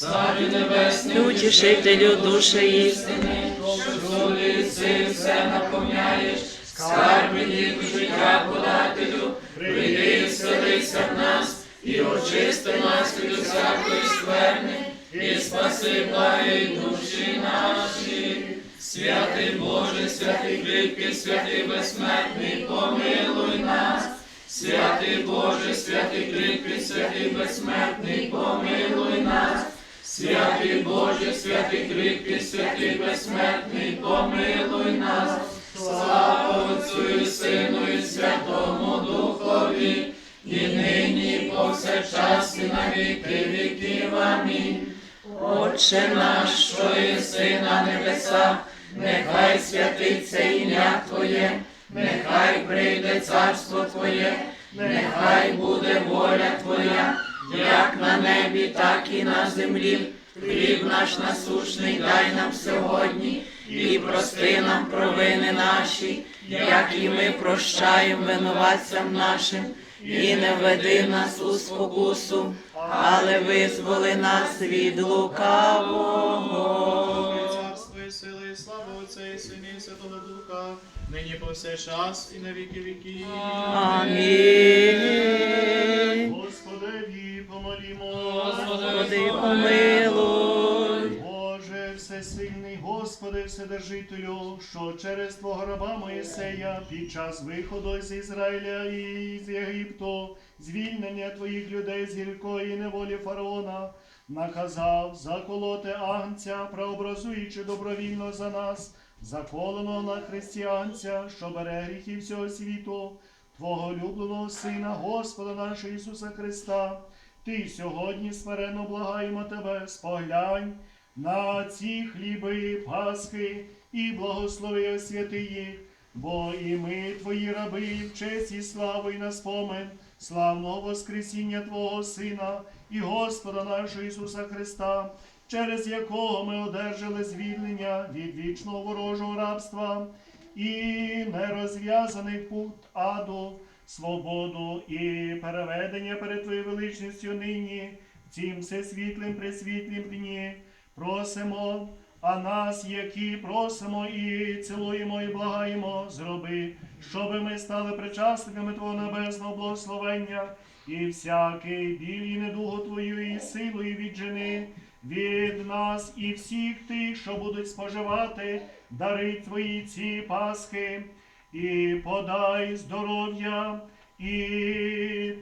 Царю небесний, Утішителю душі істини, всюди си все наповняєш, скарб мені життя подателю, прийди вселися в нас, і очисти нас від усякої скверни, і спаси благі душі наші. Святий Боже, святий кріпкий, святий безсмертний, помилуй нас. Святий Боже, святий кріпкий, святий безсмертний, помилуй нас. Святий Боже, святий кріпкий, святий безсмертний, помилуй нас. Слава Отцю і Сину і Святому Духові, і нині, і повсякчас, і на віки віків. Амінь. Отче наш, що єси на небесах, нехай святиться ім'я Твоє, нехай прийде царство Твоє, нехай буде воля Твоя, як на небі, так і на землі. Хліб наш насушний дай нам сьогодні, і прости нам провини наші, як і ми прощаємо винуватцям нашим, і не веди нас у спокусу, але визволи нас від лукавого. царство слава Отця і Сина, і Святого Духа, нині повсякчас і на віки віків. Амінь. Господи, помолімо. Господи, помилуй. Боже, всесильний Господи, Вседержителю, що через Твого раба Моїсея під час виходу з Ізраїля і з Єгипту, звільнення Твоїх людей з гіркої неволі фараона, наказав заколоти агнця, прообразуючи добровільно за нас, заколеного на християнця, що бере гріхи всього світу, Твого улюбленого Сина, Господа нашого Ісуса Христа. Ти сьогодні смиренно благаємо Тебе, споглянь на ці хліби Пасхи і благослови освяти бо і ми, Твої раби, в честь і славу і на спомин славного Воскресіння Твого Сина і Господа нашого Ісуса Христа, через якого ми одержали звільнення від вічного ворожого рабства і нерозв'язаних пут аду, свободу і переведення перед Твоєю величністю нині, в цім всесвітлим пресвітлім дні. Просимо, а нас, які просимо і цілуємо, і благаємо, зроби, щоби ми стали причасниками Твого небесного благословення і всякий біль і недугу Твою і від нас і всіх тих, що будуть споживати дари Твої ці Пасхи, і подай здоров'я, і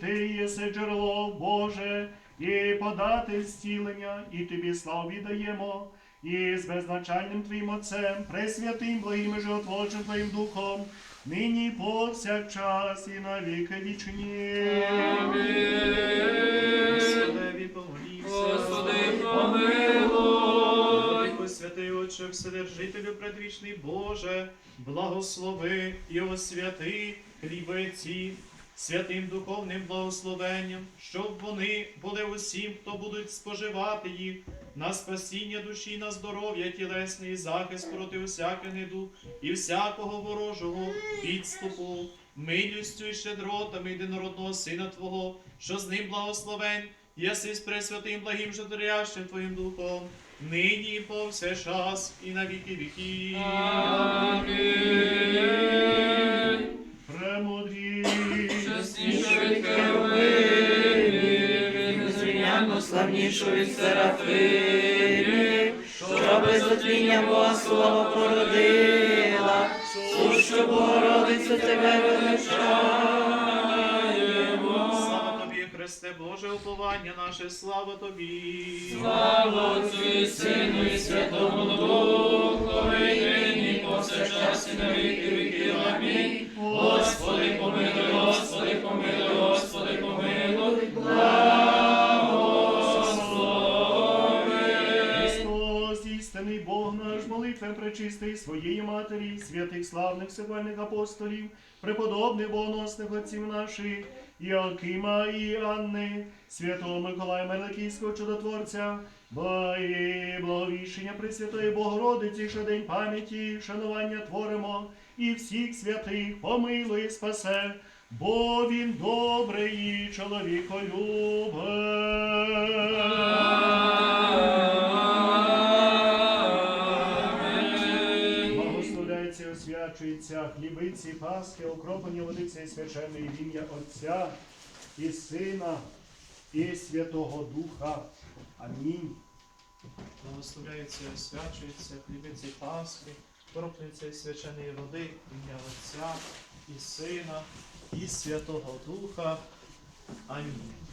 Ти єси джерело Боже, і подати зцілення, і тобі славу віддаємо, і з беззначальним Твоїм Отцем, пресвятим, благим і животворчим Твоїм Духом, нині повсякчас і на віки вічні. Господи. Господи, Отче, Вседержителю предвічний Боже, благослови і освяти хліби ці святим духовним благословенням, щоб вони були усім, хто будуть споживати їх на спасіння душі, на здоров'я тілесне і захист проти усяких недуг і всякого ворожого підступу, милістю і щедротами єдинородного Сина Твого, що з ним благословень, єси з пресвятим благим житарящим Твоїм Духом, нині і повсякчас і на віки віків. Амінь. Премудрі, Чесніше від херувимів, Звільняно славнішу що без отління Бога слава породила, сущу Богородицю тебе величаємо. Христе Боже, уповання наше, слава Тобі. Слава Отцю і Сину і Святому Духові, нині повсякчас і на наш, пречистий своєї матері, святих славних сивальних апостолів, преподобних богоносних отців наших, Якима і Анни, святого Миколая Меликійського чудотворця, благовіщення Пресвятої Богородиці, що день пам'яті, шанування творимо, і всіх святих помилуй, спасе, бо він добрий і чоловіколюбий. Освячуються хлібиці Пасхи, окроплені водиці священної в ім'я Отця і Сина і Святого Духа. Амінь. Благословляються і освячуються хлібиці Пасхи, кропляться і свяченої води, ім'я Отця і Сина, і Святого Духа. Амінь.